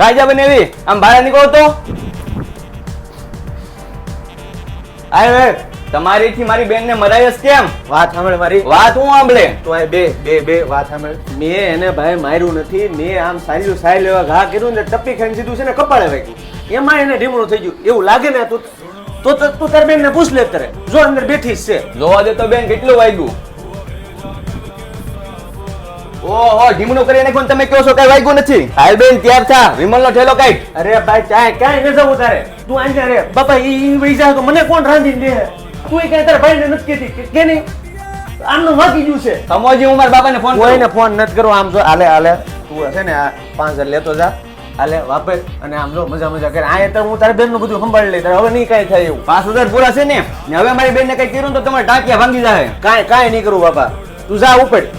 કાંઈ જા બને આમ બહાર નીકળો તો? આય તમારી થી મારી બેન ને મરાયસ કેમ? વાત સાંભળ મારી. વાત હું સાંભળે? તો આ બે બે બે વાત સાંભળ. મેં એને ભાઈ માર્યું નથી મેં આમ સાલ્યું સાયલ એવા ઘા કર્યું ને ટપ્પી ખાઈને સીધું છે ને કપાળે વાગ્યું. એમાં એને ઢીમણું થઈ ગયું. એવું લાગે ને તું તો તું તાર બેન ને પૂછ લે તારે જો અંદર બેઠી છે. જોવા દે તો બેન કેટલું વાગ્યું? ઓહો ઢીમણું કરી એને કોણ તમે કહો છો કઈ વાગ્યું નથી. હાલ બેન ત્યાર થા. વિમલ નો ઠેલો કાઢ. અરે ભાઈ ચાય ક્યાંય ન જવું તારે? તું આંજે રે બાપા ઈ ઈ વઈ જાય તો મને કોણ રાંધી દે? તું ક્યાંય તારા ભાઈને નથી કેતી કે- કે નહીં? આમનું વાગી ગયું છે. સમોજી હું મારા બાપાને ફોન કોઈને ફોન નથી કરવો આમ જો હાલે હાલે. તું છે ને આ પાંચ હજાર લેતો જા. આલે વાપર. અને આમ જો મજા મજા કરે. આ તો હું તારા બેનનું બધું સંભાળી લઈ તારે હવે નહીં કાંઈ થાય એવું. પાંચ હજાર પૂરા છે ને. ને હવે મારી બેન ને કઈ કર્યું તો તમારે ટાંકિયા ભાંગી જાય કાંઈ કાંઈ નહીં કરું બાપા. તું જા ઉપર.